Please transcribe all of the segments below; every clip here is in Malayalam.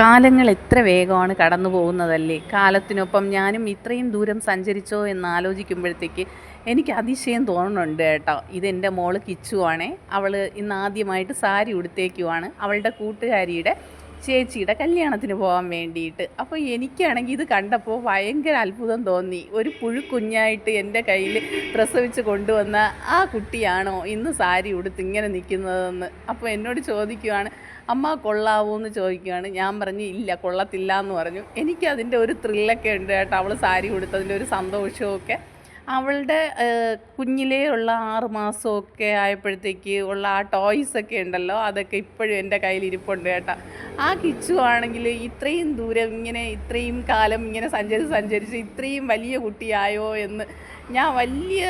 കാലങ്ങൾ എത്ര വേഗമാണ് കടന്നു പോകുന്നതല്ലേ? കാലത്തിനൊപ്പം ഞാനും ഇത്രയും ദൂരം സഞ്ചരിച്ചോ എന്ന് ആലോചിക്കുമ്പോഴത്തേക്ക് എനിക്ക് അതിശയം തോന്നുന്നുണ്ട് കേട്ടോ. ഇതെന്റെ മോൾ കിച്ചുവാണേ. അവൾ ഇന്ന് ആദ്യമായിട്ട് സാരി ഉടുത്തേക്കുവാണ്. അവളുടെ കൂട്ടുകാരിയുടെ ചേച്ചിയുടെ കല്യാണത്തിന് പോകാൻ വേണ്ടിയിട്ട്. അപ്പോൾ എനിക്കാണെങ്കിൽ ഇത് കണ്ടപ്പോൾ ഭയങ്കര അത്ഭുതം തോന്നി. ഒരു പുഴുക്കുഞ്ഞായിട്ട് എന്റെ കയ്യിൽ പ്രസവിച്ച് കൊണ്ടുവന്ന ആ കുട്ടിയാണോ ഇന്ന് സാരി ഉടുത്ത് ഇങ്ങനെ നിൽക്കുന്നതെന്ന്. അപ്പോൾ എന്നോട് ചോദിക്കുവാണ് അമ്മ കൊള്ളാവോ എന്ന് ചോദിക്കുകയാണ് ഞാൻ പറഞ്ഞു ഇല്ല കൊള്ളത്തില്ല എന്ന് പറഞ്ഞു എനിക്കതിന്റെ ഒരു ത്രില്ലൊക്കെ ഉണ്ട് കേട്ടോ. അവൾ സാരി കൊടുത്തതിന്റെ ഒരു സന്തോഷമൊക്കെ അവളുടെ കുഞ്ഞിലേ ഉള്ള ആറ് മാസമൊക്കെ ആയപ്പോഴത്തേക്ക് ഉള്ള ആ ടോയ്സ് ഒക്കെ ഉണ്ടല്ലോ അതൊക്കെ ഇപ്പോഴും എന്റെ കയ്യിൽ ഇരിപ്പുണ്ട് കേട്ടോ. ആ കിച്ചു ആണെങ്കിൽ ഇത്രയും ദൂരം ഇങ്ങനെ ഇത്രയും കാലം ഇങ്ങനെ സഞ്ചരിച്ച് സഞ്ചരിച്ച് ഇത്രയും വലിയ കുട്ടിയായോ എന്ന് ഞാൻ വലിയ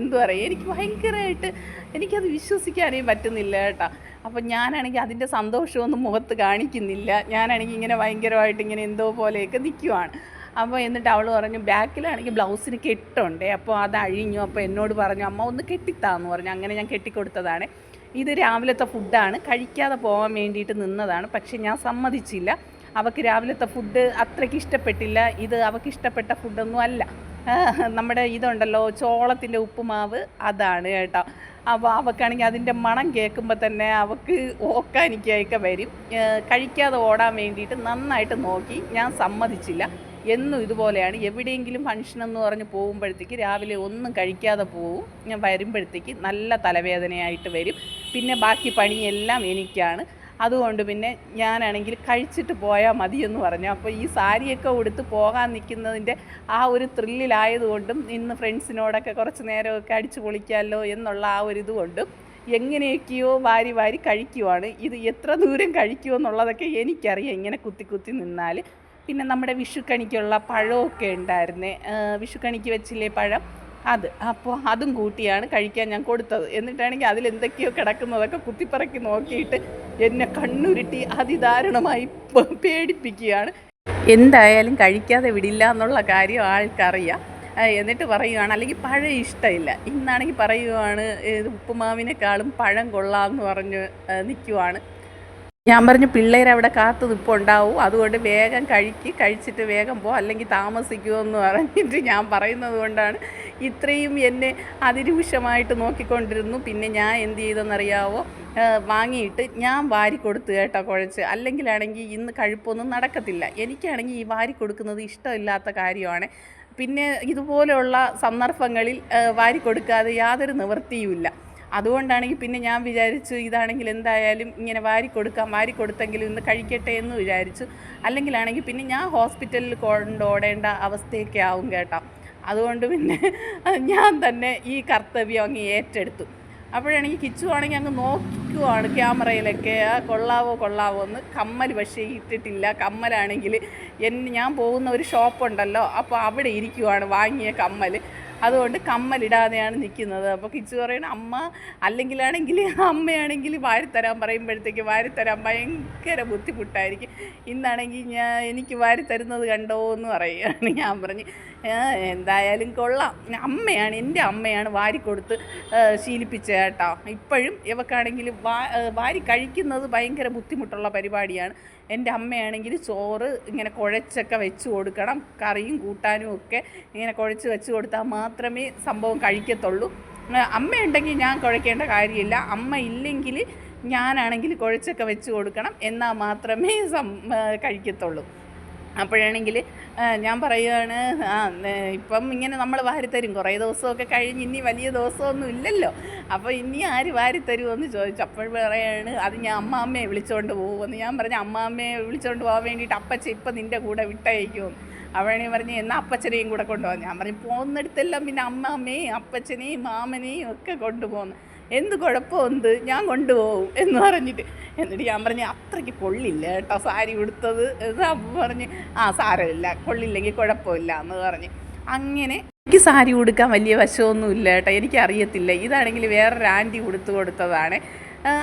എന്തു പറയുക എനിക്ക് ഭയങ്കരമായിട്ട് എനിക്കത് വിശ്വസിക്കാനേ പറ്റുന്നില്ല കേട്ടോ. അപ്പം ഞാനാണെങ്കിൽ അതിന്റെ സന്തോഷമൊന്നും മുഖത്ത് കാണിക്കുന്നില്ല. ഞാനാണെങ്കിൽ ഇങ്ങനെ ഭയങ്കരമായിട്ട് ഇങ്ങനെ എന്തോ പോലെയൊക്കെ നിൽക്കുവാണ് അപ്പോൾ എന്നിട്ട് അവൾ പറഞ്ഞു ബാക്കിലാണെങ്കിൽ ബ്ലൗസിന് കെട്ടുണ്ട്. അപ്പോൾ അത് അഴിഞ്ഞു. അപ്പോൾ എന്നോട് പറഞ്ഞു അമ്മ ഒന്ന് കെട്ടിത്താന്ന് പറഞ്ഞു. അങ്ങനെ ഞാൻ കെട്ടിക്കൊടുത്തതാണ്. ഇത് രാവിലത്തെ ഫുഡാണ്. കഴിക്കാതെ പോകാൻ വേണ്ടിയിട്ട് നിന്നതാണ്. പക്ഷേ ഞാൻ സമ്മതിച്ചില്ല. അവൾക്ക് രാവിലത്തെ ഫുഡ് അത്രയ്ക്ക് ഇഷ്ടപ്പെട്ടില്ല. ഇത് അവൾക്ക് ഇഷ്ടപ്പെട്ട ഫുഡൊന്നും അല്ല. നമ്മുടെ ഇതുണ്ടല്ലോ ചോളത്തിന്റെ ഉപ്പുമാവ്. അതാണ് കേട്ടോ. അപ്പോൾ അവൾക്കാണെങ്കിൽ അതിന്റെ മണം കേൾക്കുമ്പോൾ തന്നെ അവക്ക് ഓക്കാനിക്കൊക്കെ വരും. കഴിക്കാതെ ഓടാൻ വേണ്ടിയിട്ട് നന്നായിട്ട് നോക്കി. ഞാൻ സമ്മതിച്ചില്ല. എന്നും ഇതുപോലെയാണ്. എവിടെയെങ്കിലും ഫംഗ്ഷൻ എന്ന് പറഞ്ഞ് പോകുമ്പോഴത്തേക്ക് രാവിലെ ഒന്നും കഴിക്കാതെ പോവും. ഞാൻ വരുമ്പോഴത്തേക്ക് നല്ല തലവേദനയായിട്ട് വരും. പിന്നെ ബാക്കി പണിയെല്ലാം എനിക്കാണ്. അതുകൊണ്ട് പിന്നെ ഞാനാണെങ്കിൽ കഴിച്ചിട്ട് പോയാൽ മതിയെന്ന് പറഞ്ഞു. അപ്പോൾ ഈ സാരിയൊക്കെ ഉടുത്ത് പോകാൻ നിൽക്കുന്നതിന്റെ ആ ഒരു ത്രില്ലിലായതുകൊണ്ടും ഇന്ന് ഫ്രണ്ട്സിനോടൊക്കെ കുറച്ച് നേരമൊക്കെ അടിച്ചു പൊളിക്കാമല്ലോ എന്നുള്ള ആ ഒരു ഇതുകൊണ്ടും എങ്ങനെയൊക്കെയോ വാരി വാരി കഴിക്കുവാണ്. ഇത് എത്ര ദൂരം കഴിക്കുമെന്നുള്ളതൊക്കെ എനിക്കറിയാം. ഇങ്ങനെ കുത്തി കുത്തി നിന്നാൽ. പിന്നെ നമ്മുടെ വിഷുക്കണിക്കുള്ള പഴമൊക്കെ ഉണ്ടായിരുന്നേ. വിഷുക്കണിക്ക് വെച്ചില്ലേ പഴം? അത് അപ്പോൾ അതും കൂട്ടിയാണ് കഴിക്കാൻ ഞാൻ കൊടുത്തത്. എന്നിട്ടാണെങ്കിൽ അതിൽ എന്തൊക്കെയോ കിടക്കുന്നതൊക്കെ കുത്തിപ്പറക്കി നോക്കിയിട്ട് എന്നെ കണ്ണുരുട്ടി അതിദാരുണമായി പേടിപ്പിക്കുകയാണ്. എന്തായാലും കഴിക്കാതെ വിടില്ല എന്നുള്ള കാര്യം ആൾക്കറിയാം. എന്നിട്ട് പറയുകയാണ് അല്ലെങ്കിൽ പഴം ഇഷ്ടമില്ല. ഇന്നാണെങ്കിൽ ഇത് ഉപ്പുമാവിനേക്കാളും പഴം കൊള്ളാമെന്ന് പറഞ്ഞ് നിൽക്കുവാണ്. ഞാൻ പറഞ്ഞു പിള്ളേർ അവിടെ കാത്തു നിൽപ്പുണ്ടാവും അതുകൊണ്ട് വേഗം കഴിക്ക് കഴിച്ചിട്ട് വേഗം പോ. അല്ലെങ്കിൽ താമസിക്കുമെന്ന് പറഞ്ഞിട്ട് ഞാൻ പറയുന്നത് കൊണ്ടാണ് ഇത്രയും എന്നെ അതിരൂക്ഷമായിട്ട് നോക്കിക്കൊണ്ടിരുന്നു. പിന്നെ ഞാൻ എന്ത് ചെയ്തെന്നറിയാവോ? വാങ്ങിയിട്ട് ഞാൻ വാരി കൊടുത്തു കേട്ടോ കുഴച്ച്. അല്ലെങ്കിലാണെങ്കിൽ ഇന്ന് കഴുപ്പൊന്നും നടക്കത്തില്ല. എനിക്കാണെങ്കിൽ ഈ വാരി കൊടുക്കുന്നത് ഇഷ്ടമില്ലാത്ത കാര്യമാണ്. പിന്നെ ഇതുപോലെയുള്ള സന്ദർഭങ്ങളിൽ വാരി കൊടുക്കാതെ യാതൊരു നിവൃത്തിയുമില്ല. അതുകൊണ്ടാണെങ്കിൽ പിന്നെ ഞാൻ വിചാരിച്ചു ഇതാണെങ്കിൽ എന്തായാലും ഇങ്ങനെ വാരി കൊടുക്കാം വാരി കൊടുത്തെങ്കിലും ഇന്ന് കഴിക്കട്ടെ എന്ന് വിചാരിച്ചു. അല്ലെങ്കിലാണെങ്കിൽ പിന്നെ ഞാൻ ഹോസ്പിറ്റലിൽ കൊണ്ടോടേണ്ട അവസ്ഥയൊക്കെ ആവും കേട്ടോ. അതുകൊണ്ട് പിന്നെ ഞാൻ തന്നെ ഈ കർത്തവ്യം അങ്ങ് ഏറ്റെടുത്തു. അപ്പോഴാണെങ്കിൽ കിച്ചു ആണെങ്കിൽ അങ്ങ് നോക്കുവാണ് ക്യാമറയിലൊക്കെ കൊള്ളാവോ കൊള്ളാവോ എന്ന് കമ്മൽ പക്ഷേ ഇട്ടിട്ടില്ല. കമ്മലാണെങ്കിൽ എന്നെ ഞാൻ പോകുന്ന ഒരു ഷോപ്പുണ്ടല്ലോ അപ്പോൾ അവിടെ ഇരിക്കുവാണ് വാങ്ങിയ കമ്മൽ അതുകൊണ്ട് കമ്മലിടാതെയാണ് നിൽക്കുന്നത് അപ്പോൾ കിച്ചു പറയണ അമ്മ അല്ലെങ്കിലാണെങ്കിൽ അമ്മയാണെങ്കിൽ വാരിത്തരാൻ പറയുമ്പോഴത്തേക്ക് വാരിത്തരാൻ ഭയങ്കര ബുദ്ധിമുട്ടായിരിക്കും. ഇന്നാണെങ്കിൽ ഞാൻ എനിക്ക് വാരിത്തരുന്നത് കണ്ടോ എന്ന് പറയുകയാണ്. ഞാൻ പറഞ്ഞ് എന്തായാലും കൊള്ളാം. അമ്മയാണ് എന്റെ അമ്മയാണ് വാരിക്കൊടുത്ത് ശീലിപ്പിച്ച കേട്ടോ. ഇപ്പോഴും ഇവക്കാണെങ്കിൽ വാ വാരി കഴിക്കുന്നത് ഭയങ്കര ബുദ്ധിമുട്ടുള്ള പരിപാടിയാണ്. എന്റെ അമ്മയാണെങ്കിൽ ചോറ് ഇങ്ങനെ കുഴച്ചൊക്കെ വെച്ച് കൊടുക്കണം കറിയും കൂട്ടാനും ഒക്കെ ഇങ്ങനെ കുഴച്ച് വെച്ച് കൊടുത്താൽ മാത്രമേ സംഭവം കഴിക്കത്തുള്ളൂ. അമ്മയുണ്ടെങ്കിൽ ഞാൻ കുഴക്കേണ്ട കാര്യമില്ല. അമ്മ ഇല്ലെങ്കിൽ ഞാനാണെങ്കിൽ കുഴച്ചൊക്കെ വെച്ച് കൊടുക്കണം എന്നാൽ മാത്രമേ സം കഴിക്കത്തുള്ളൂ. അപ്പോഴാണെങ്കിൽ ഞാൻ പറയുകയാണ് ആ ഇപ്പം ഇങ്ങനെ നമ്മൾ വാരിത്തരും. കുറേ ദിവസമൊക്കെ കഴിഞ്ഞ് ഇനി വലിയ ദിവസമൊന്നും ഇല്ലല്ലോ. അപ്പോൾ ഇനി ആര് വാരിത്തരുമെന്ന് ചോദിച്ചു. അപ്പോൾ പറയാണ് അത് ഞാൻ അമ്മാമ്മയെ വിളിച്ചുകൊണ്ട് പോകുമെന്ന് ഞാൻ പറഞ്ഞു അമ്മാമ്മയെ വിളിച്ചുകൊണ്ട് പോകാൻ വേണ്ടിയിട്ട് അപ്പച്ച ഇപ്പം നിന്റെ കൂടെ വിട്ടയക്കുമെന്ന് അവനെ പറഞ്ഞ് എന്നാൽ അപ്പച്ചനെയും കൂടെ കൊണ്ടുപോകാൻ ഞാൻ പറഞ്ഞു പോകുന്നിടത്തെല്ലാം പിന്നെ അമ്മാമ്മയും അപ്പച്ചനെയും മാമനെയും ഒക്കെ കൊണ്ടുപോകുന്നു എന്ത് കുഴപ്പമുണ്ട്? ഞാൻ കൊണ്ടുപോകും എന്ന് പറഞ്ഞിട്ട്. എന്നിട്ട് ഞാൻ പറഞ്ഞു അത്രയ്ക്ക് കൊള്ളില്ല കേട്ടോ സാരി ഉടുത്തത്. എന്ന് പറഞ്ഞ് ആ സാരമില്ല. കൊള്ളില്ലെങ്കിൽ കുഴപ്പമില്ല. എന്ന് പറഞ്ഞ്. അങ്ങനെ എനിക്ക് സാരി ഉടുക്കാൻ വലിയ വശമൊന്നുമില്ല കേട്ടോ. എനിക്കറിയത്തില്ല. ഇതാണെങ്കിൽ വേറൊരു ആന്റി ഉടുത്തു കൊടുത്തതാണ്.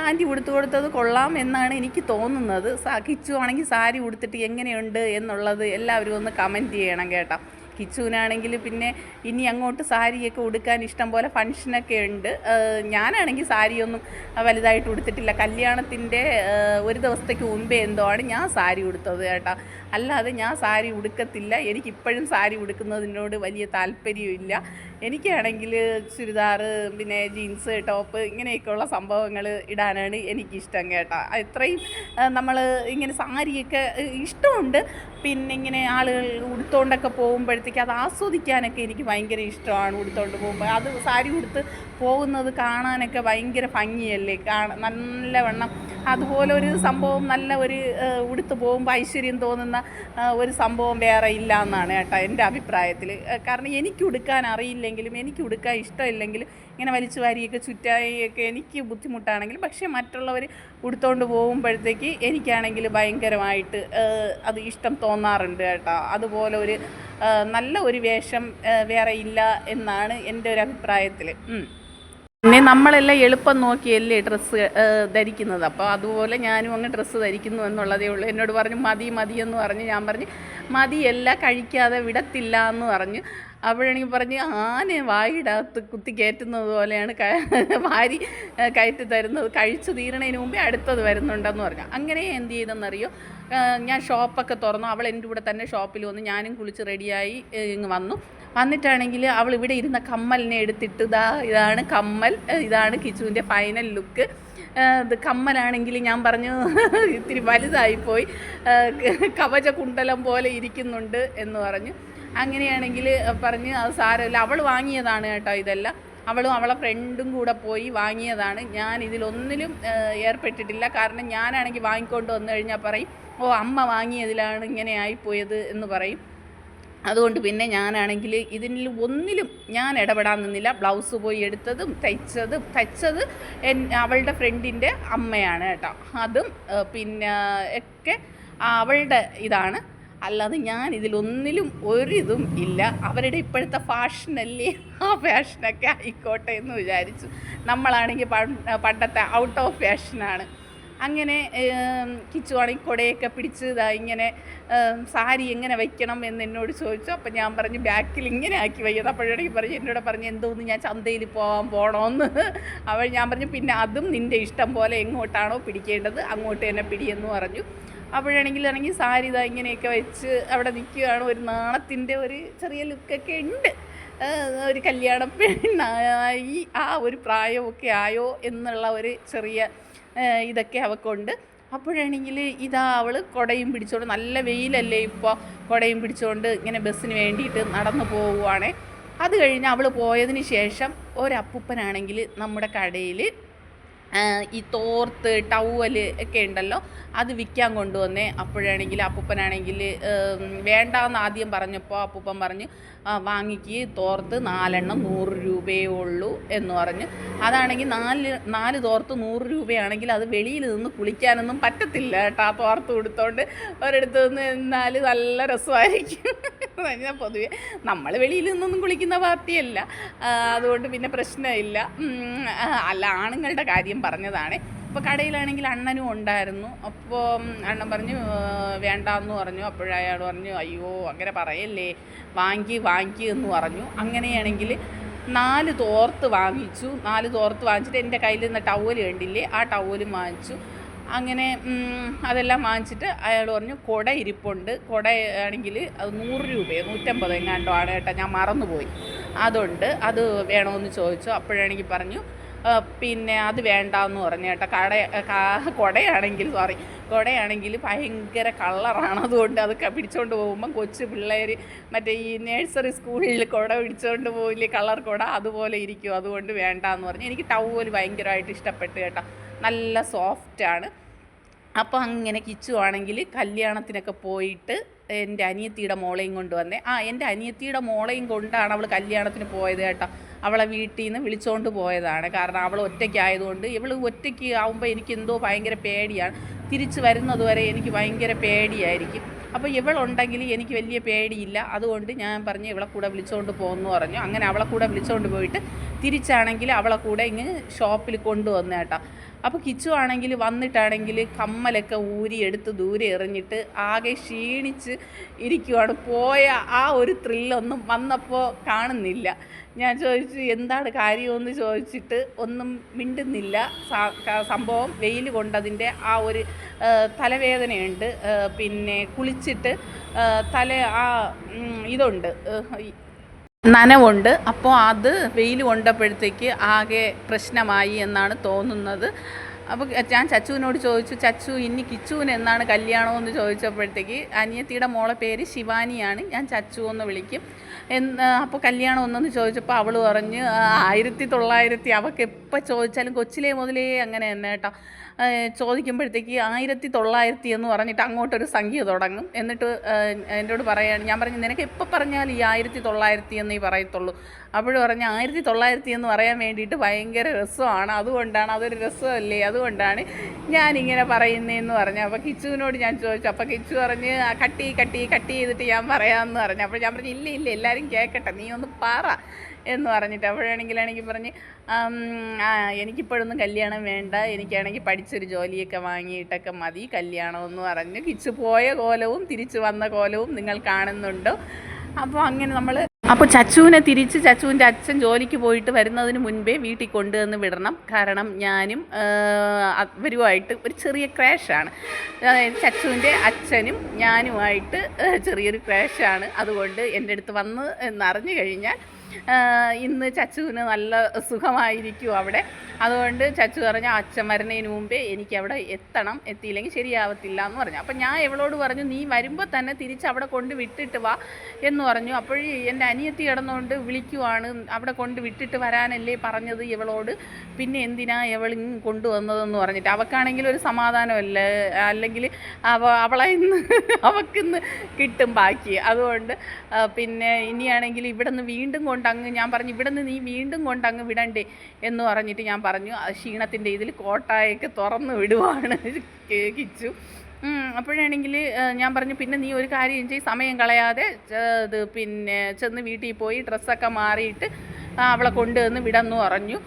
ആന്റി ഉടുത്തു കൊടുത്തത് കൊള്ളാം എന്നാണ് എനിക്ക് തോന്നുന്നത്. കിച്ചു ആണെങ്കിൽ സാരി ഉടുത്തിട്ട് എങ്ങനെയുണ്ട് എന്നുള്ളത് എല്ലാവരും ഒന്ന് കമന്റ് ചെയ്യണം കേട്ടോ. കിച്ചുവിനാണെങ്കിൽ പിന്നെ ഇനി അങ്ങോട്ട് സാരിയൊക്കെ ഉടുക്കാൻ ഇഷ്ടം പോലെ ഫങ്ഷനൊക്കെ ഉണ്ട്. ഞാനാണെങ്കിൽ സാരിയൊന്നും വലുതായിട്ട് ഉടുത്തിട്ടില്ല. കല്യാണത്തിന്റെ ഒരു ദിവസത്തേക്ക് മുമ്പേ എന്തോ ആണ് ഞാൻ സാരി ഉടുത്തത് കേട്ടോ. അല്ലാതെ ഞാൻ സാരി ഉടുക്കത്തില്ല. എനിക്കിപ്പോഴും സാരി ഉടുക്കുന്നതിനോട് വലിയ താല്പര്യമില്ല എനിക്കാണെങ്കിൽ ചുരിദാർ പിന്നെ ജീൻസ് ടോപ്പ് ഇങ്ങനെയൊക്കെയുള്ള സംഭവങ്ങൾ ഇടാനാണ് എനിക്കിഷ്ടം കേട്ടോ. ഇത്രയും നമ്മൾ ഇങ്ങനെ സാരിയൊക്കെ ഇഷ്ടമുണ്ട്. പിന്നെ ഇങ്ങനെ ആളുകൾ ഉടുത്തോണ്ടൊക്കെ പോകുമ്പോഴത്തേക്ക് അത് ആസ്വദിക്കാനൊക്കെ എനിക്ക് ഭയങ്കര ഇഷ്ടമാണ് ഉടുത്തോണ്ട് പോകുമ്പോൾ അത് സാരി ഉടുത്ത് പോകുന്നത് കാണാനൊക്കെ ഭയങ്കര ഭംഗിയല്ലേ? കാണ നല്ലവണ്ണം അതുപോലെ ഒരു സംഭവം നല്ല ഒരു ഉടുത്ത് പോകുമ്പോൾ ഐശ്വര്യം തോന്നുന്ന ഒരു സംഭവം വേറെ ഇല്ല എന്നാണ് കേട്ടോ എന്റെ അഭിപ്രായത്തിൽ കാരണം എനിക്ക് ഉടുക്കാൻ അറിയില്ലെങ്കിലും എനിക്ക് ഉടുക്കാൻ ഇഷ്ടമില്ലെങ്കിലും ഇങ്ങനെ വലിച്ചു വാരിയൊക്കെ ചുറ്റായൊക്കെ എനിക്ക് ബുദ്ധിമുട്ടാണെങ്കിലും പക്ഷേ മറ്റുള്ളവർ ഉടുത്തോണ്ട് പോകുമ്പോഴത്തേക്ക് എനിക്കാണെങ്കിൽ ഭയങ്കരമായിട്ട് അത് ഇഷ്ടം തോന്നാറുണ്ട് കേട്ടോ. അതുപോലെ ഒരു നല്ല ഒരു വേഷം വേറെ ഇല്ല എന്നാണ് എന്റെ ഒരു അഭിപ്രായത്തിൽ നമ്മളെല്ലാം എളുപ്പം നോക്കിയല്ലേ ഡ്രസ്സ് ധരിക്കുന്നത്. അപ്പോൾ അതുപോലെ ഞാനും അങ്ങ് ഡ്രസ്സ് ധരിക്കുന്നു എന്നുള്ളതേ ഉള്ളൂ. എന്നോട് പറഞ്ഞു മതി മതി എന്ന് പറഞ്ഞ് ഞാൻ പറഞ്ഞു മതിയല്ല കഴിക്കാതെ വിടത്തില്ല എന്ന് പറഞ്ഞു. അപ്പോഴാണെങ്കിൽ പറഞ്ഞ് ആന വായിടകത്ത് കുത്തി കയറ്റുന്നത് പോലെയാണ് വാരി കയറ്റി തരുന്നത്. കഴിച്ചു തീരണതിന് മുമ്പേ അടുത്തത് വരുന്നുണ്ടെന്ന് പറഞ്ഞു. അങ്ങനെ എന്ത് ചെയ്തെന്നറിയോ ഞാൻ ഷോപ്പൊക്കെ തുറന്നു. അവൾ എന്റെ കൂടെ തന്നെ ഷോപ്പിൽ വന്നു. ഞാനും കുളിച്ച് റെഡിയായി ഇങ്ങ് വന്നു. വന്നിട്ടാണെങ്കിൽ അവൾ ഇവിടെ ഇരുന്ന കമ്മലിനെ എടുത്തിട്ട് ഇതാ ഇതാണ് കമ്മൽ ഇതാണ് കിച്ചുവിന്റെ ഫൈനൽ ലുക്ക് ഇത് കമ്മലാണെങ്കിൽ ഞാൻ പറഞ്ഞു ഇത്തിരി വലുതായിപ്പോയി കവച കുണ്ടലം പോലെ ഇരിക്കുന്നുണ്ട് എന്ന് പറഞ്ഞു. അങ്ങനെയാണെങ്കിൽ പറഞ്ഞ് അത് സാരമില്ല അവൾ വാങ്ങിയതാണ് കേട്ടോ ഇതെല്ലാം. അവളും അവളെ ഫ്രണ്ടും കൂടെ പോയി വാങ്ങിയതാണ്. ഞാൻ ഇതിലൊന്നിലും ഏർപ്പെട്ടിട്ടില്ല. കാരണം ഞാനാണെങ്കിൽ വാങ്ങിക്കൊണ്ട് വന്നു കഴിഞ്ഞാൽ പറയും ഓ അമ്മ വാങ്ങിയതിലാണ് ഇങ്ങനെ ആയിപ്പോയത് എന്ന് പറയും. അതുകൊണ്ട് പിന്നെ ഞാനാണെങ്കിൽ ഇതിൽ ഒന്നിലും ഞാൻ ഇടപെടാൻ നിന്നില്ല. ബ്ലൗസ് പോയി എടുത്തതും തയ്ച്ചതും തയ്ച്ചത് അവളുടെ ഫ്രണ്ടിന്റെ അമ്മയാണ് കേട്ടോ. അതും പിന്നെ ഒക്കെ അവളുടെ ഇതാണ്. അല്ലാതെ ഞാൻ ഇതിലൊന്നിലും ഒരിതും ഇല്ല. അവരുടെ ഇപ്പോഴത്തെ ഫാഷനല്ലേ ആ ഫാഷനൊക്കെ ആയിക്കോട്ടെ എന്ന് വിചാരിച്ചു. നമ്മളാണെങ്കിൽ പണ്ടത്തെ ഔട്ട് ഓഫ് ഫാഷനാണ് അങ്ങനെ കിച്ചുവാണെങ്കിൽ കുടയൊക്കെ പിടിച്ച് ഇതാ ഇങ്ങനെ സാരി എങ്ങനെ വയ്ക്കണം എന്ന് എന്നോട് ചോദിച്ചു. അപ്പം ഞാൻ പറഞ്ഞു ബാക്കിൽ ഇങ്ങനെ ആക്കി വയ്യത്. അപ്പോഴാണെങ്കിൽ പറഞ്ഞു എന്നോട് പറഞ്ഞു എന്തോന്ന് ഞാൻ ചന്തയിൽ പോകാൻ പോകണമെന്ന് അവൾ ഞാൻ പറഞ്ഞു പിന്നെ അതും നിന്റെ ഇഷ്ടം പോലെ എങ്ങോട്ടാണോ പിടിക്കേണ്ടത് അങ്ങോട്ട് തന്നെ പിടിയെന്ന് പറഞ്ഞു. അപ്പോഴാണെങ്കിൽ ആണെങ്കിൽ സാരി ഇതാ ഇങ്ങനെയൊക്കെ വെച്ച് അവിടെ നിൽക്കുകയാണ്. ഒരു നാണത്തിന്റെ ഒരു ചെറിയ ലുക്കൊക്കെ ഉണ്ട്. ഒരു കല്യാണ പെണ്ണായി ആ ഒരു പ്രായമൊക്കെ ആയോ എന്നുള്ള ഒരു ചെറിയ ഇതൊക്കെ അവക്കുണ്ട്. അപ്പോഴാണെങ്കിൽ ഇതാ അവൾ കുടയും പിടിച്ചുകൊണ്ട് നല്ല വെയിലല്ലേ ഇപ്പോൾ കുടയും പിടിച്ചുകൊണ്ട് ഇങ്ങനെ ബസ്സിന് വേണ്ടിയിട്ട് നടന്നു പോവുകയാണേ അത് കഴിഞ്ഞ് അവൾ പോയതിന് ശേഷം ഒരപ്പൂപ്പനാണെങ്കിൽ നമ്മുടെ കടയിൽ ഈ തോർത്ത് ടവൽ ഒക്കെ ഉണ്ടല്ലോ അത് വിൽക്കാൻ കൊണ്ടുവന്നേ. അപ്പോഴാണെങ്കിൽ അപ്പൂപ്പനാണെങ്കിൽ വേണ്ടാന്ന് ആദ്യം പറഞ്ഞപ്പോൾ അപ്പൂപ്പൻ പറഞ്ഞു "ആ, വാങ്ങിക്ക് തോർത്ത് നാലെണ്ണം നൂറ് രൂപയേ ഉള്ളൂ എന്ന് പറഞ്ഞ്. അതാണെങ്കിൽ നാല് നാല് തോർത്ത് നൂറ് രൂപയാണെങ്കിൽ അത് വെളിയിൽ നിന്ന് കുളിക്കാനൊന്നും പറ്റത്തില്ല കേട്ടോ. ആ തോർത്ത് കൊടുത്തോണ്ട് ഒരിടത്ത് നിന്ന് എന്നാൽ നല്ല രസമായിരിക്കും. ഞാൻ പൊതുവെ നമ്മൾ വെളിയിൽ നിന്നൊന്നും കുളിക്കുന്ന പാർട്ടിയല്ല. അതുകൊണ്ട് പിന്നെ പ്രശ്നമില്ല. അല്ല ആണുങ്ങളുടെ കാര്യം പറഞ്ഞതാണ്. അപ്പോൾ കടയിലാണെങ്കിൽ അണ്ണനും ഉണ്ടായിരുന്നു. അപ്പോൾ അണ്ണൻ പറഞ്ഞു "ഏർ, വേണ്ടാന്ന് പറഞ്ഞു. അപ്പോഴയാൾ പറഞ്ഞു അയ്യോ അങ്ങനെ പറയല്ലേ. വാങ്ങി വാങ്ങി എന്ന് പറഞ്ഞു. അങ്ങനെയാണെങ്കിൽ നാല് തോർത്ത് വാങ്ങിച്ചു. നാല് തോർത്ത് വാങ്ങിച്ചിട്ട് എന്റെ കയ്യിൽ നിന്ന് ടവൽ കണ്ടില്ലേ? ആ ടവലും വാങ്ങിച്ചു. അങ്ങനെ അതെല്ലാം വാങ്ങിച്ചിട്ട് അയാൾ പറഞ്ഞു കുട ഇരിപ്പുണ്ട്. കുട ആണെങ്കിൽ അത് നൂറ് രൂപയോ നൂറ്റമ്പത് എങ്ങാണ്ടോ ആണ് കേട്ടോ. ഞാൻ മറന്നുപോയി. അതുണ്ട്. അത് വേണമെന്ന് ചോദിച്ചു. അപ്പോഴാണെങ്കിൽ പറഞ്ഞു "ആ, പിന്നെ അത് വേണ്ട എന്ന് പറഞ്ഞു കേട്ടോ. കട കൊടയാണെങ്കിൽ സോറി കുടയാണെങ്കിൽ ഭയങ്കര കളറാണ് അതുകൊണ്ട് അത് പിടിച്ചുകൊണ്ട് പോകുമ്പം കൊച്ചു പിള്ളേർ മറ്റേ ഈ നേഴ്സറി സ്കൂളിൽ കുട പിടിച്ചുകൊണ്ട് പോയില്ലേ കളർ കുട അതുപോലെ ഇരിക്കും. അതുകൊണ്ട് വേണ്ട എന്ന് പറഞ്ഞു എനിക്ക് ടവൽ ഭയങ്കരമായിട്ട് ഇഷ്ടപ്പെട്ടു കേട്ടോ. നല്ല സോഫ്റ്റാണ് അപ്പോൾ അങ്ങനെ കിച്ചു ആണെങ്കിൽ കല്യാണത്തിനൊക്കെ പോയിട്ട് എന്റെ അനിയത്തിയുടെ മോളെയും കൊണ്ടുവന്നേ ആ എന്റെ അനിയത്തിയുടെ മോളെയും കൊണ്ടാണ് അവൾ കല്യാണത്തിന് പോയത് കേട്ടോ. അവളെ വീട്ടിൽ നിന്ന് വിളിച്ചുകൊണ്ട് പോയതാണ്. കാരണം അവൾ ഒറ്റയ്ക്കായതുകൊണ്ട് ഇവൾ ഒറ്റയ്ക്ക് ആവുമ്പോൾ എനിക്ക് എന്തോ ഭയങ്കര പേടിയാണ്. തിരിച്ചു വരുന്നത് വരെ എനിക്ക് ഭയങ്കര പേടിയായിരിക്കും. അപ്പോൾ ഇവളുണ്ടെങ്കിൽ എനിക്ക് വലിയ പേടിയില്ല. അതുകൊണ്ട് ഞാൻ പറഞ്ഞു ഇവളെ കൂടെ വിളിച്ചുകൊണ്ട് പോകുമെന്ന് പറഞ്ഞു. അങ്ങനെ അവളെ കൂടെ വിളിച്ചുകൊണ്ട് പോയിട്ട് തിരിച്ചാണെങ്കിൽ അവളെ കൂടെ ഇങ്ങ് ഷോപ്പിൽ കൊണ്ടുവന്നു കേട്ടോ. അപ്പോൾ കിച്ചു ആണെങ്കിൽ വന്നിട്ടാണെങ്കിൽ കമ്മലൊക്കെ ഊരി എടുത്ത് ദൂരെ എറിഞ്ഞിട്ട് ആകെ ക്ഷീണിച്ച് ഇരിക്കുവാണ്. പോയ ആ ഒരു ത്രില്ലൊന്നും വന്നപ്പോൾ കാണുന്നില്ല. ഞാൻ ചോദിച്ചു എന്താണ് കാര്യമെന്ന് ചോദിച്ചിട്ട് ഒന്നും മിണ്ടുന്നില്ല. സംഭവം വെയിൽ കൊണ്ടതിന്റെ ആ ഒരു തലവേദനയുണ്ട്. പിന്നെ കുളിച്ചിട്ട് തല ആ ഇതുണ്ട് നനവുണ്ട്. അപ്പോൾ അത് വെയിൽ കൊണ്ടപ്പോഴത്തേക്ക് ആകെ പ്രശ്നമായി എന്നാണ് തോന്നുന്നത്. അപ്പോൾ ഞാൻ ചച്ചുവിനോട് ചോദിച്ചു ചച്ചു ഇനി കിച്ചുവിന് എന്നാണ് കല്യാണമെന്ന് ചോദിച്ചപ്പോഴത്തേക്ക് അനിയത്തിയുടെ മോളെ പേര് ശിവാനിയാണ്. ഞാൻ ചച്ചു എന്ന് വിളിക്കും. എന്ന് അപ്പോൾ കല്യാണം ഒന്നെന്ന് ചോദിച്ചപ്പോൾ അവൾ പറഞ്ഞ് "ആ, ആയിരത്തി തൊള്ളായിരത്തി അവൾക്ക് എപ്പോൾ ചോദിച്ചാലും കൊച്ചിലേ മുതലേ അങ്ങനെ തന്നെ കേട്ടോ. ചോദിക്കുമ്പോഴത്തേക്ക് ആയിരത്തി തൊള്ളായിരത്തി എന്ന് പറഞ്ഞിട്ട് അങ്ങോട്ടൊരു സംഖ്യ തുടങ്ങും. എന്നിട്ട് എന്നോട് പറയുകയാണ് ഞാൻ പറഞ്ഞു നിനക്ക് എപ്പോൾ പറഞ്ഞാൽ ഈ ആയിരത്തി തൊള്ളായിരത്തി എന്നേ പറയത്തുള്ളൂ. അപ്പോഴും പറഞ്ഞ് ആയിരത്തി തൊള്ളായിരത്തി എന്ന് പറയാൻ വേണ്ടിയിട്ട് ഭയങ്കര രസമാണ്. അതുകൊണ്ടാണ് അതൊരു രസമല്ലേ? അതുകൊണ്ടാണ് ഞാനിങ്ങനെ പറയുന്നതെന്ന് പറഞ്ഞു. അപ്പോൾ കിച്ചുവിനോട് ഞാൻ ചോദിച്ചു. അപ്പോൾ കിച്ചു പറഞ്ഞ് "ആ, കട്ട് കട്ടി കട്ട് ചെയ്തിട്ട് ഞാൻ പറയാമെന്ന് പറഞ്ഞു. അപ്പോൾ ഞാൻ പറഞ്ഞു ഇല്ല ഇല്ല എല്ലാവരും കേൾക്കട്ടെ നീ ഒന്ന് പറ. എന്ന് പറഞ്ഞിട്ട് അപ്പോഴാണെങ്കിലാണെങ്കിൽ പറഞ്ഞ് "ആം, ആ എനിക്കിപ്പോഴൊന്നും കല്യാണം വേണ്ട. എനിക്കാണെങ്കിൽ പഠിച്ചൊരു ജോലിയൊക്കെ വാങ്ങിയിട്ടൊക്കെ മതി. കല്യാണം എന്ന് പറഞ്ഞ് കിച്ച് പോയ കോലവും തിരിച്ചു വന്ന കോലവും നിങ്ങൾ കാണുന്നുണ്ട്? അപ്പോൾ അങ്ങനെ നമ്മൾ അപ്പോൾ ചച്ചുവിനെ തിരിച്ച് ചച്ചുവിന്റെ അച്ഛൻ ജോലിക്ക് പോയിട്ട് വരുന്നതിന് മുൻപേ വീട്ടിൽ കൊണ്ടുവന്ന് വിടണം. കാരണം ഞാനും അവരുമായിട്ട് ഒരു ചെറിയ ക്രാഷാണ്. ചച്ചുവിന്റെ അച്ഛനും ഞാനുമായിട്ട് ചെറിയൊരു ക്രാഷാണ്. അതുകൊണ്ട് എന്റെ അടുത്ത് വന്ന് എന്നറിഞ്ഞു കഴിഞ്ഞാൽ ഇന്ന് ചച്ചുവിന് നല്ല സുഖമായിരിക്കും അവിടെ. അതുകൊണ്ട് ചച്ചു പറഞ്ഞു അച്ഛൻ വരുന്നതിന് മുമ്പേ എനിക്ക് അവിടെ എത്തണം. എത്തിയില്ലെങ്കിൽ ശരിയാവത്തില്ല എന്ന് പറഞ്ഞു. അപ്പം ഞാൻ ഇവളോട് പറഞ്ഞു നീ വരുമ്പോൾ തന്നെ തിരിച്ച് അവിടെ കൊണ്ട് വിട്ടിട്ട് വാ എന്ന് പറഞ്ഞു. അപ്പോഴേ എന്റെ അനിയത്തി കിടന്നുകൊണ്ട് വിളിക്കുവാണ്. അവിടെ കൊണ്ട് വിട്ടിട്ട് വരാനല്ലേ പറഞ്ഞത് ഇവളോട്. പിന്നെ എന്തിനാ എവളിങ് കൊണ്ടുവന്നതെന്ന് പറഞ്ഞിട്ട്. അവക്കാണെങ്കിൽ ഒരു സമാധാനമല്ല? അല്ലെങ്കിൽ അവ അവളെ ഇന്ന് അവക്കിന്ന് കിട്ടും ബാക്കി. അതുകൊണ്ട് പിന്നെ ഇനിയാണെങ്കിൽ ഇവിടെ നിന്ന് വീണ്ടും കൊണ്ടങ്ങ് ഞാൻ പറഞ്ഞു ഇവിടെ നിന്ന് നീ വീണ്ടും കൊണ്ടങ്ങ് വിടണ്ടേ എന്ന് പറഞ്ഞിട്ട് ഞാൻ പറഞ്ഞു ക്ഷീണത്തിന്റെ ഇതിൽ കോട്ടായൊക്കെ തുറന്ന് വിടുവാണ് കേൾക്കിച്ചു അപ്പോഴാണെങ്കിൽ ഞാൻ പറഞ്ഞു പിന്നെ നീ ഒരു കാര്യം ചെയ്യും സമയം കളയാതെ ഇത് പിന്നെ ചെന്ന് വീട്ടിൽ പോയി ഡ്രസ്സൊക്കെ മാറിയിട്ട് അവളെ കൊണ്ടുവന്ന് വിടന്നു പറഞ്ഞു.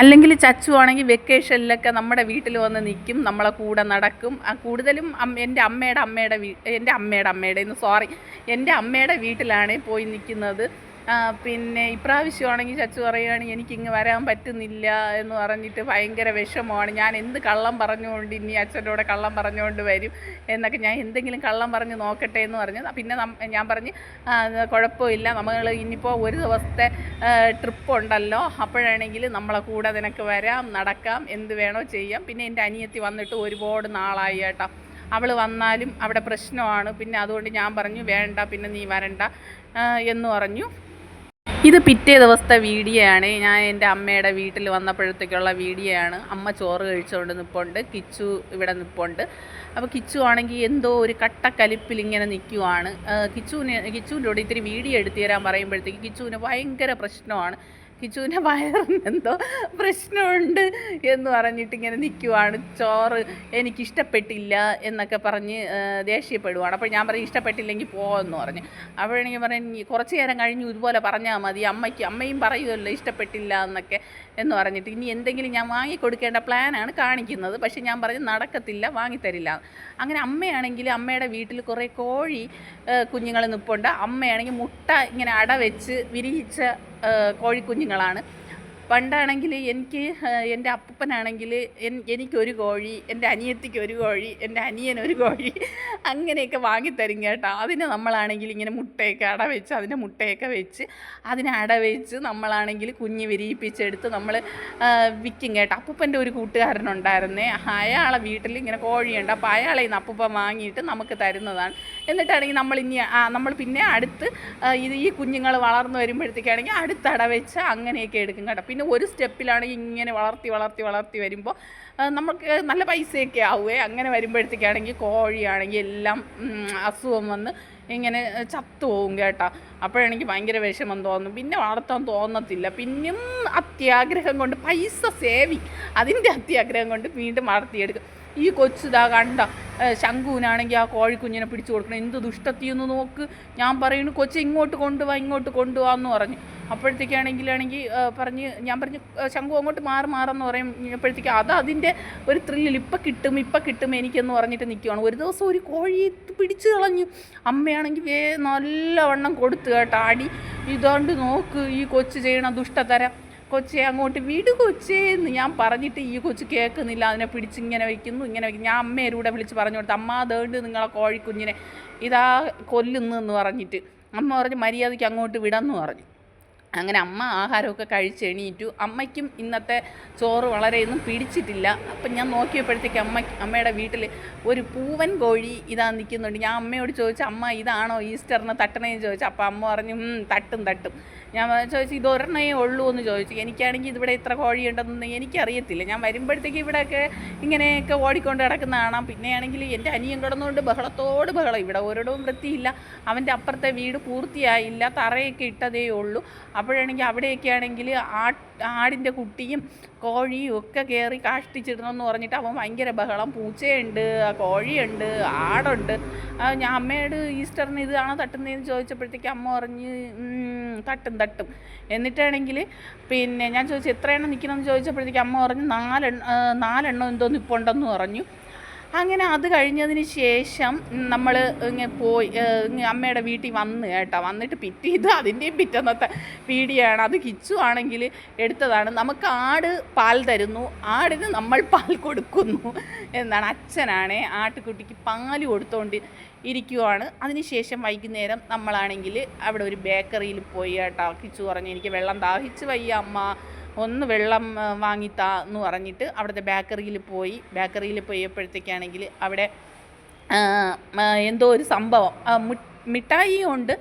അല്ലെങ്കിൽ ചച്ചു ആണെങ്കിൽ വെക്കേഷനിലൊക്കെ നമ്മുടെ വീട്ടിൽ വന്ന് നിൽക്കും നമ്മളെ കൂടെ നടക്കും. കൂടുതലും എന്റെ അമ്മയുടെ അമ്മയുടെ വീ എന്റെ അമ്മയുടെ അമ്മയുടെ സോറി എന്റെ അമ്മയുടെ വീട്ടിലാണ് പോയി നിൽക്കുന്നത്. പിന്നെ ഇപ്രാവശ്യമാണെങ്കിൽ ചച്ചു പറയുകയാണ് എനിക്കിങ്ങ് വരാൻ പറ്റുന്നില്ല എന്ന് പറഞ്ഞിട്ട് ഭയങ്കര വിഷമമാണ്. ഞാൻ എന്ത് കള്ളം പറഞ്ഞുകൊണ്ട് ഇനി അച്ഛന്റെ കൂടെ കള്ളം പറഞ്ഞുകൊണ്ട് വരും എന്നൊക്കെ ഞാൻ എന്തെങ്കിലും കള്ളം പറഞ്ഞ് നോക്കട്ടെ എന്ന് പറഞ്ഞു പിന്നെ ഞാൻ പറഞ്ഞ് കുഴപ്പമില്ല നമ്മൾ ഇനിയിപ്പോൾ ഒരു ദിവസത്തെ ട്രിപ്പ് ഉണ്ടല്ലോ അപ്പോഴാണെങ്കിൽ നമ്മളെ കൂടെ നിനക്ക് വരാം നടക്കാം എന്ത് വേണോ ചെയ്യാം. പിന്നെ എന്റെ അനിയത്തി വന്നിട്ട് ഒരുപാട് നാളായി കേട്ടോ. അവൾ വന്നാലും അവിടെ പ്രശ്നമാണ്. പിന്നെ അതുകൊണ്ട് ഞാൻ പറഞ്ഞു വേണ്ട പിന്നെ നീ വരണ്ട എന്ന് പറഞ്ഞു. ഇത് പിറ്റേ ദിവസത്തെ വീഡിയോ ആണ് ഞാൻ എന്റെ അമ്മയുടെ വീട്ടിൽ വന്നപ്പോഴത്തേക്കുള്ള വീഡിയോ ആണ് അമ്മ ചോറ് കഴിച്ചുകൊണ്ട് നിൽപ്പുണ്ട് കിച്ചു ഇവിടെ നിൽപ്പുണ്ട് അപ്പോൾ കിച്ചു ആണെങ്കിൽ എന്തോ ഒരു കട്ടക്കലിപ്പിൽ ഇങ്ങനെ നിൽക്കുവാണ്. കിച്ചുവിന് കിച്ചുവിന്റെ കൂടെ ഇത്തിരി വീഡിയോ എടുത്തു തരാൻ പറയുമ്പോഴത്തേക്ക് കിച്ചുവിന് ഭയങ്കര പ്രശ്നമാണ്. കിച്ചുവിന്റെ വയറിന് എന്തോ പ്രശ്നമുണ്ട് എന്ന് പറഞ്ഞിട്ട് ഇങ്ങനെ നിൽക്കുവാണ് ചോറ് എനിക്കിഷ്ടപ്പെട്ടില്ല എന്നൊക്കെ പറഞ്ഞ് ദേഷ്യപ്പെടുവാണ്. അപ്പോൾ ഞാൻ പറയും ഇഷ്ടപ്പെട്ടില്ലെങ്കിൽ പോവെന്ന് പറഞ്ഞു. അപ്പോഴെനിക്ക് പറയും "നീ കുറച്ച് നേരം കഴിഞ്ഞു ഇതുപോലെ പറഞ്ഞാൽ മതി. അമ്മയ്ക്ക് അമ്മയും പറയുമല്ലോ ഇഷ്ടപ്പെട്ടില്ല എന്നൊക്കെ എന്ന് പറഞ്ഞിട്ട്. ഇനി എന്തെങ്കിലും ഞാൻ വാങ്ങിക്കൊടുക്കേണ്ട പ്ലാനാണ് കാണിക്കുന്നത്. പക്ഷേ ഞാൻ പറഞ്ഞു നടക്കത്തില്ല വാങ്ങിത്തരില്ല. അങ്ങനെ അമ്മയാണെങ്കിൽ അമ്മയുടെ വീട്ടിൽ കുറേ കോഴി കുഞ്ഞുങ്ങൾ നിൽപ്പുണ്ട് അമ്മയാണെങ്കിൽ മുട്ട ഇങ്ങനെ അട വെച്ച് വിരിയിച്ച കോഴിക്കുഞ്ഞുങ്ങളാണ്. പണ്ടാണെങ്കിൽ എനിക്ക് എന്റെ അപ്പൂപ്പനാണെങ്കിൽ എനിക്കൊരു കോഴി എന്റെ അനിയത്തിക്ക് ഒരു കോഴി എന്റെ അനിയനൊരു കോഴി അങ്ങനെയൊക്കെ വാങ്ങിത്തരും കേട്ടോ. അതിനെ നമ്മളാണെങ്കിൽ ഇങ്ങനെ മുട്ടയൊക്കെ അട വെച്ച് അതിന്റെ മുട്ടയൊക്കെ വെച്ച് അതിനെ അട വെച്ച് നമ്മളാണെങ്കിൽ കുഞ്ഞ് വിരിയിപ്പിച്ചെടുത്ത് നമ്മൾ വിൽക്കും കേട്ടോ. അപ്പൂപ്പന്റെ ഒരു കൂട്ടുകാരനുണ്ടായിരുന്നേ. അയാളെ വീട്ടിൽ ഇങ്ങനെ കോഴിയുണ്ട്. അപ്പോൾ അയാളെ ഇന്ന് അപ്പൂപ്പൻ വാങ്ങിയിട്ട് നമുക്ക് തരുന്നതാണ്. എന്നിട്ടാണെങ്കിൽ നമ്മൾ ഇനി നമ്മൾ പിന്നെ അടുത്ത് ഇത് ഈ കുഞ്ഞുങ്ങൾ വളർന്നു വരുമ്പോഴത്തേക്കാണെങ്കിൽ അടുത്ത് അട വെച്ച് അങ്ങനെയൊക്കെ എടുക്കും കേട്ടോ. പിന്നെ ഒരു സ്റ്റെപ്പിലാണെങ്കിൽ ഇങ്ങനെ വളർത്തി വളർത്തി വളർത്തി വരുമ്പോൾ നമുക്ക് നല്ല പൈസയൊക്കെ ആവുമേ അങ്ങനെ വരുമ്പോഴത്തേക്കാണെങ്കിൽ കോഴിയാണെങ്കിൽ എല്ലാം അസുഖം വന്ന് ഇങ്ങനെ ചത്തു പോകും കേട്ടോ. അപ്പോഴെനിക്ക് ഭയങ്കര വിഷമം തോന്നും. പിന്നെ വളർത്താൻ തോന്നത്തില്ല. പിന്നെയും അത്യാഗ്രഹം കൊണ്ട് പൈസ സേവി അതിന്റെ അത്യാഗ്രഹം കൊണ്ട് വീണ്ടും വളർത്തിയെടുക്കും. ഈ കൊച്ചുതാ കണ്ട ശംഖുവിനാണെങ്കിൽ ആ കോഴിക്കുഞ്ഞിനെ പിടിച്ചു കൊടുക്കണം. എന്ത് ദുഷ്ടത്തിയൊന്ന് നോക്ക്. ഞാൻ പറയുന്നു കൊച്ചു ഇങ്ങോട്ട് കൊണ്ടുപോവാ ഇങ്ങോട്ട് കൊണ്ടുപോവാന്ന് പറഞ്ഞു. അപ്പോഴത്തേക്കാണെങ്കിലാണെങ്കിൽ പറഞ്ഞ് ഞാൻ പറഞ്ഞു "ഏ, ശംഖു അങ്ങോട്ട് മാറി മാറെന്ന് പറയും. അപ്പോഴത്തേക്ക് അത് അതിന്റെ ഒരു ത്രില്ലിൽ ഇപ്പം കിട്ടും ഇപ്പം കിട്ടും എനിക്കെന്ന് പറഞ്ഞിട്ട് നിൽക്കുവാണ് ഒരു ദിവസം ഒരു കോഴി പിടിച്ചു കളഞ്ഞു. അമ്മയാണെങ്കിൽ വേ നല്ലവണ്ണം കൊടുത്തു കേട്ടോ. അടി ഇതുകൊണ്ട് നോക്ക് ഈ കൊച്ചു ചെയ്യണ ദുഷ്ടതരം. കൊച്ചെ അങ്ങോട്ട് വിട് കൊച്ചേ എന്ന് ഞാൻ പറഞ്ഞിട്ട് ഈ കൊച്ചു കേൾക്കുന്നില്ല. അതിനെ പിടിച്ച് ഇങ്ങനെ വയ്ക്കുന്നു ഇങ്ങനെ വയ്ക്കുന്നു. ഞാൻ അമ്മേരൂടെ വിളിച്ച് പറഞ്ഞു കൊടുത്തു അമ്മ അതേണ്ട് നിങ്ങളെ കോഴിക്കുഞ്ഞിനെ. ഇതാ കൊല്ലുന്നു എന്ന് പറഞ്ഞിട്ട്. അമ്മ പറഞ്ഞു മര്യാദയ്ക്ക് അങ്ങോട്ട് വിടന്ന് പറഞ്ഞു. അങ്ങനെ അമ്മ ആഹാരമൊക്കെ കഴിച്ച് എണീറ്റു. അമ്മയ്ക്കും ഇന്നത്തെ ചോറ് വളരെയൊന്നും പിടിച്ചിട്ടില്ല. അപ്പം ഞാൻ നോക്കിയപ്പോഴത്തേക്ക് അമ്മ അമ്മയുടെ വീട്ടിൽ ഒരു പൂവൻ കോഴി ഇതാ നിൽക്കുന്നുണ്ട്. ഞാൻ അമ്മയോട് ചോദിച്ചു അമ്മ ഇതാണോ ഈസ്റ്ററിന് തട്ടണേന്ന് ചോദിച്ചു. അപ്പം അമ്മ പറഞ്ഞു തട്ടും തട്ടും. ഞാൻ ചോദിച്ചു ഇത് ഒരെണ്ണേ ഉള്ളൂ എന്ന് ചോദിച്ചു. എനിക്കാണെങ്കിൽ ഇതിവിടെ ഇത്ര കോഴിയുണ്ടെന്ന് എനിക്കറിയത്തില്ല. ഞാൻ വരുമ്പോഴത്തേക്ക് ഇവിടെയൊക്കെ ഇങ്ങനെയൊക്കെ ഓടിക്കൊണ്ട് കിടക്കുന്ന കാണാം. പിന്നെയാണെങ്കിൽ എന്റെ അനിയൻ കിടന്നുകൊണ്ട് ബഹളത്തോട് ബഹളം. ഇവിടെ ഒരിടവും വൃത്തിയില്ല. അവന്റെ അപ്പുറത്തെ വീട് പൂർത്തിയായില്ല. തറയൊക്കെ ഇട്ടതേ ഉള്ളൂ. അപ്പോഴാണെങ്കിൽ അവിടെയൊക്കെ ആണെങ്കിൽ ആ ആടിന്റെ കുട്ടിയും കോഴിയും ഒക്കെ കയറി കാഷ്ടിച്ചിടണമെന്ന് പറഞ്ഞിട്ട് അവൻ ഭയങ്കര ബഹളം. പൂച്ചയുണ്ട് കോഴിയുണ്ട് ആടുണ്ട്. ഞാൻ അമ്മയോട് ഈസ്റ്ററിന് ഇതാണോ തട്ടുന്നതെന്ന് ചോദിച്ചപ്പോഴത്തേക്ക് അമ്മ പറഞ്ഞ് "ഉം, തട്ടും തട്ടും. എന്നിട്ടാണെങ്കിൽ പിന്നെ ഞാൻ ചോദിച്ചു എത്ര എണ്ണം നിൽക്കണമെന്ന് ചോദിച്ചപ്പോഴത്തേക്ക് അമ്മ പറഞ്ഞു നാലെണ്ണം നാലെണ്ണം എന്തോ നിപ്പുണ്ടെന്ന് പറഞ്ഞു. അങ്ങനെ അത് കഴിഞ്ഞതിന് ശേഷം നമ്മൾ ഇങ്ങനെ പോയി അമ്മയുടെ വീട്ടിൽ വന്ന് കേട്ടോ. വന്നിട്ട് പിറ്റി ഇത് അതിന്റെയും പിറ്റന്നത്തെ പീടിയാണ് അത് കിച്ചു ആണെങ്കിൽ എടുത്തതാണ്. നമുക്ക് ആട് പാൽ തരുന്നു. ആടിന് നമ്മൾ പാൽ കൊടുക്കുന്നു എന്നാണ്. അച്ഛനാണേ ആട്ടുകുട്ടിക്ക് പാൽ കൊടുത്തുകൊണ്ട് ഇരിക്കുവാണ്. അതിനുശേഷം വൈകുന്നേരം നമ്മളാണെങ്കിൽ അവിടെ ഒരു ബേക്കറിയിൽ പോയി കേട്ടോ. കിച്ചു പറഞ്ഞു എനിക്ക് വെള്ളം ദാഹിച്ച് വയ്യ അമ്മ. ഒന്ന് വെള്ളം വാങ്ങിത്താ എന്ന് പറഞ്ഞിട്ട് അവിടുത്തെ ബേക്കറിയിൽ പോയി. ബേക്കറിയിൽ പോയപ്പോഴത്തേക്കാണെങ്കിൽ അവിടെ എന്തോ ഒരു സംഭവം. മിഠായിയും ഉണ്ട്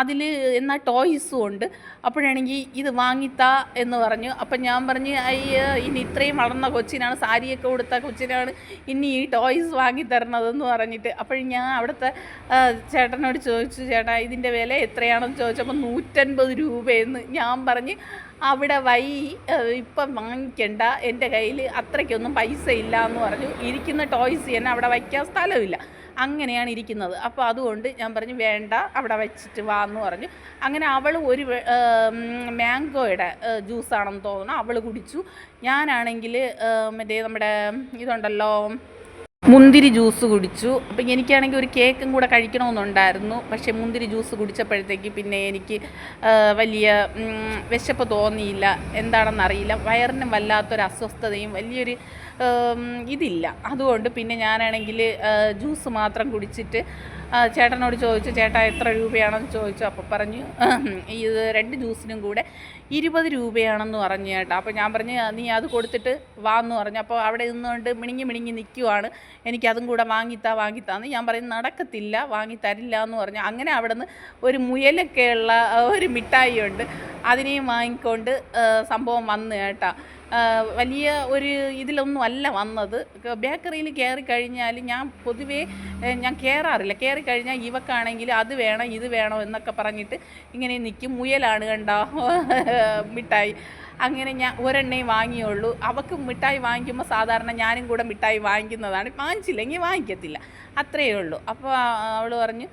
അതിൽ എന്നാൽ ടോയ്സും ഉണ്ട് അപ്പോഴാണെങ്കിൽ ഇത് വാങ്ങിത്താ എന്ന് പറഞ്ഞു. അപ്പം ഞാൻ പറഞ്ഞു അയ്യ ഇനി ഇത്രയും വളർന്ന കൊച്ചിനാണ് സാരിയൊക്കെ കൊടുത്ത കൊച്ചിനാണ് ഇനി ഈ ടോയ്സ് വാങ്ങിത്തരണതെന്ന് പറഞ്ഞിട്ട്. അപ്പോൾ ഞാൻ അവിടുത്തെ ചേട്ടനോട് ചോദിച്ചു ചേട്ടാ ഇതിന്റെ വില എത്രയാണെന്ന് ചോദിച്ചപ്പോൾ നൂറ്റൻപത് രൂപയെന്ന് ഞാൻ പറഞ്ഞ്. അവിടെ വൈ ഇപ്പം വാങ്ങിക്കണ്ട. എന്റെ കയ്യിൽ അത്രയ്ക്കൊന്നും പൈസ ഇല്ല എന്ന് പറഞ്ഞു. ഇരിക്കുന്ന ടോയ്സ് തന്നെ അവിടെ വയ്ക്കാൻ സ്ഥലമില്ല. അങ്ങനെയാണ് ഇരിക്കുന്നത്. അപ്പോൾ അതുകൊണ്ട് ഞാൻ പറഞ്ഞു വേണ്ട അവിടെ വെച്ചിട്ട് വാ എന്ന് പറഞ്ഞു. അങ്ങനെ അവൾ ഒരു മാംഗോയുടെ ജ്യൂസാണെന്ന് തോന്നുന്നു. അവൾ കുടിച്ചു. ഞാനാണെങ്കിൽ മറ്റേ നമ്മുടെ ഇതുണ്ടല്ലോ മുന്തിരി ജ്യൂസ് കുടിച്ചു. അപ്പം എനിക്കാണെങ്കിൽ ഒരു കേക്കും കൂടെ കഴിക്കണമെന്നുണ്ടായിരുന്നു. പക്ഷേ മുന്തിരി ജ്യൂസ് കുടിച്ചപ്പോഴത്തേക്ക് പിന്നെ എനിക്ക് വലിയ വിശപ്പ് തോന്നിയില്ല. എന്താണെന്നറിയില്ല. വയറിനും വല്ലാത്തൊരു അസ്വസ്ഥതയും വലിയൊരു ഇതില്ല. അതുകൊണ്ട് പിന്നെ ഞാനാണെങ്കിൽ ജ്യൂസ് മാത്രം കുടിച്ചിട്ട് ചേട്ടനോട് ചോദിച്ചു ചേട്ടാ എത്ര രൂപയാണെന്ന് ചോദിച്ചു. അപ്പോൾ പറഞ്ഞു ഇത് രണ്ട് ജ്യൂസിനും കൂടെ ഇരുപത് രൂപയാണെന്ന് പറഞ്ഞു ചേട്ടാ. അപ്പോൾ ഞാൻ പറഞ്ഞു നീ അത് കൊടുത്തിട്ട് വാ എന്ന് പറഞ്ഞു. അപ്പോൾ അവിടെ നിന്നുകൊണ്ട് മിണിങ്ങി മിണിങ്ങി നിൽക്കുവാണ് എനിക്കതും കൂടെ വാങ്ങിത്താ വാങ്ങിത്താന്ന് ഞാൻ പറയുന്നത് നടക്കത്തില്ല വാങ്ങി തരില്ല എന്ന് പറഞ്ഞു. അങ്ങനെ അവിടെ നിന്ന് ഒരു മുയലൊക്കെയുള്ള ഒരു മിഠായി ഉണ്ട് അതിനെയും വാങ്ങിക്കൊണ്ട് സംഭവം വന്നു കേട്ടാ വലിയ ഒരു ഇതിലൊന്നും അല്ല വന്നത്. ബേക്കറിയിൽ കയറി കഴിഞ്ഞാൽ ഞാൻ പൊതുവേ ഞാൻ കയറാറില്ല കയറി കഴിഞ്ഞാൽ ഇവക്കാണെങ്കിൽ അത് വേണം ഇത് വേണം എന്നൊക്കെ പറഞ്ഞിട്ട് ഇങ്ങനെ നിൽക്കും. മുയലാണ് കണ്ടോ? മിഠായി. അങ്ങനെ ഞാൻ ഒരെണ്ണേ വാങ്ങിയുള്ളൂ. അവക്ക് മിഠായി വാങ്ങിക്കുമ്പോൾ സാധാരണ ഞാനും കൂടെ മിഠായി വാങ്ങിക്കുന്നതാണ്. വാങ്ങിച്ചില്ലെങ്കിൽ വാങ്ങിക്കത്തില്ല. അത്രയേ ഉള്ളൂ. അപ്പോൾ അവൾ പറഞ്ഞു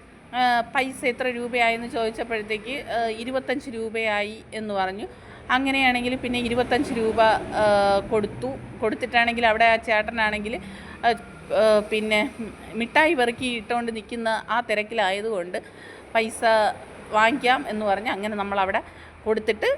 പൈസ എത്ര രൂപയായെന്ന് ചോദിച്ചപ്പോഴത്തേക്ക് ഇരുപത്തഞ്ച് രൂപയായി എന്ന് പറഞ്ഞു. അങ്ങനെയാണെങ്കിൽ പിന്നെ ഇരുപത്തഞ്ച് രൂപ കൊടുത്തു. കൊടുത്തിട്ടാണെങ്കിൽ അവിടെ ആ ചേട്ടനാണെങ്കിൽ പിന്നെ മിഠായി പെറുക്കി ഇട്ടുകൊണ്ട് നിൽക്കുന്ന ആ തിരക്കിലായതുകൊണ്ട് പൈസ വാങ്ങിക്കാം എന്ന് പറഞ്ഞ് അങ്ങനെ നമ്മളവിടെ കൊടുത്തിട്ട്